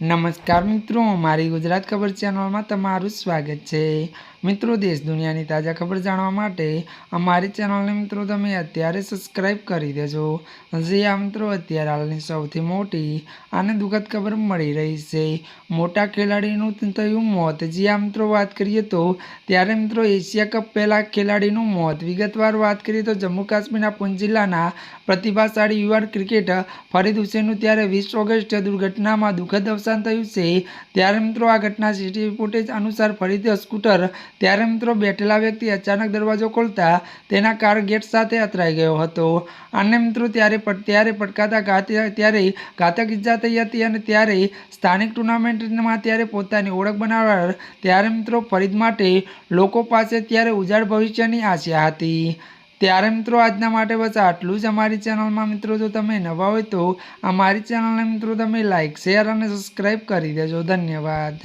નમસ્કાર મિત્રો મારી ગુજરાત ખબર ચેનલમાં તમારું સ્વાગત છે. મિત્રો, દેશ દુનિયાની તાજા ખબર જાણવા માટે અમારી ચેનલને મિત્રો, તમે અત્યારે સબસ્ક્રાઈબ કરી દેજો. જે આ મિત્રો, અત્યારે હાલની સૌથી મોટી અને દુઃખદ ખબર મળી રહી છે. મોટા ખેલાડીનું થયું મોત. જે આ મિત્રો, વાત કરીએ તો ત્યારે મિત્રો, એશિયા કપ પહેલાં ખેલાડીનું મોત. વિગતવાર વાત કરીએ તો જમ્મુ કાશ્મીરના પૂંચ જિલ્લાના પ્રતિભાશાળી યુવાન ક્રિકેટર ફરીદ હુસેનનું ત્યારે વીસ ઓગસ્ટે દુર્ઘટનામાં દુઃખદ અવસાન થયું છે. ત્યારે મિત્રો, આ ઘટના સીસીટીવી ફૂટેજ અનુસાર ફરીથી સ્કૂટર ત્યારે મિત્રો બેઠેલા વ્યક્તિ અચાનક દરવાજો ખોલતા તેના કાર ગેટ સાથે અથડાઈ ગયો હતો. અને મિત્રો ત્યારે ત્યારે પટકાતા ઘાત, ત્યારે ઘાતક ઈજા થઈ હતી અને ત્યારે સ્થાનિક ટુર્નામેન્ટમાં ત્યારે પોતાની ઓળખ બનાવનાર ત્યારે મિત્રો ફરીદ માટે લોકો પાસે ત્યારે ઉજાળ ભવિષ્યની આશા હતી. ત્યારે મિત્રો આજના માટે બસ આટલું જ અમારી ચેનલમાં મિત્રો જો તમે નવા હોય તો અમારી ચેનલને મિત્રો તમે લાઇક શેર અને સબસ્ક્રાઈબ કરી દેજો. ધન્યવાદ.